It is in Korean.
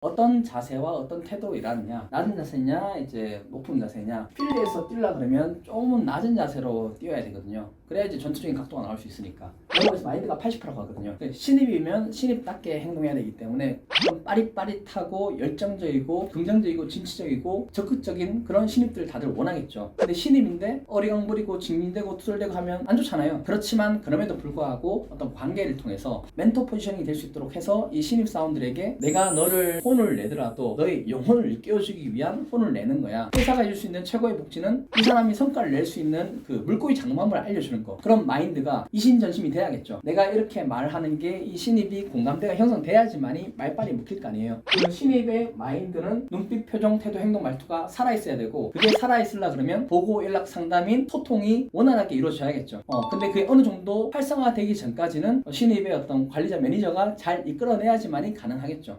어떤 자세와 어떤 태도로 일하느냐. 낮은 자세냐 이제 높은 자세냐. 필드에서 뛰려 그러면 조금은 낮은 자세로 뛰어야 되거든요. 그래야지 전투적인 각도가 나올 수 있으니까 그래서 마인드가 80%라고 하거든요 그 신입이면 신입답게 행동해야 되기 때문에 좀 빠릿빠릿하고 열정적이고 긍정적이고 진취적이고 적극적인 그런 신입들 다들 원하겠죠 근데 신입인데 어리광부리고 징징대고 투덜대고 하면 안 좋잖아요 그렇지만 그럼에도 불구하고 어떤 관계를 통해서 멘토 포지션이 될 수 있도록 해서 이 신입 사원들에게 내가 너를 혼을 내더라도 너의 영혼을 일깨워주기 위한 혼을 내는 거야. 회사가 해줄 수 있는 최고의 복지는 이 사람이 성과를 낼 수 있는 그 물고기 장만을 알려주는 거. 그런 마인드가 이신전심이 돼야 겠죠. 내가 이렇게 말하는 게 이 신입이 공감대가 형성돼야지만이 말빨이 먹힐 거 아니에요. 그 신입의 마인드는 눈빛, 표정, 태도, 행동, 말투가 살아있어야 되고 그게 살아있으려 그러면 보고 연락 상담인 소통이 원활하게 이루어져야겠죠. 어, 근데 그게 어느 정도 활성화되기 전까지는 신입의 어떤 관리자, 매니저가 잘 이끌어내야지만이 가능하겠죠.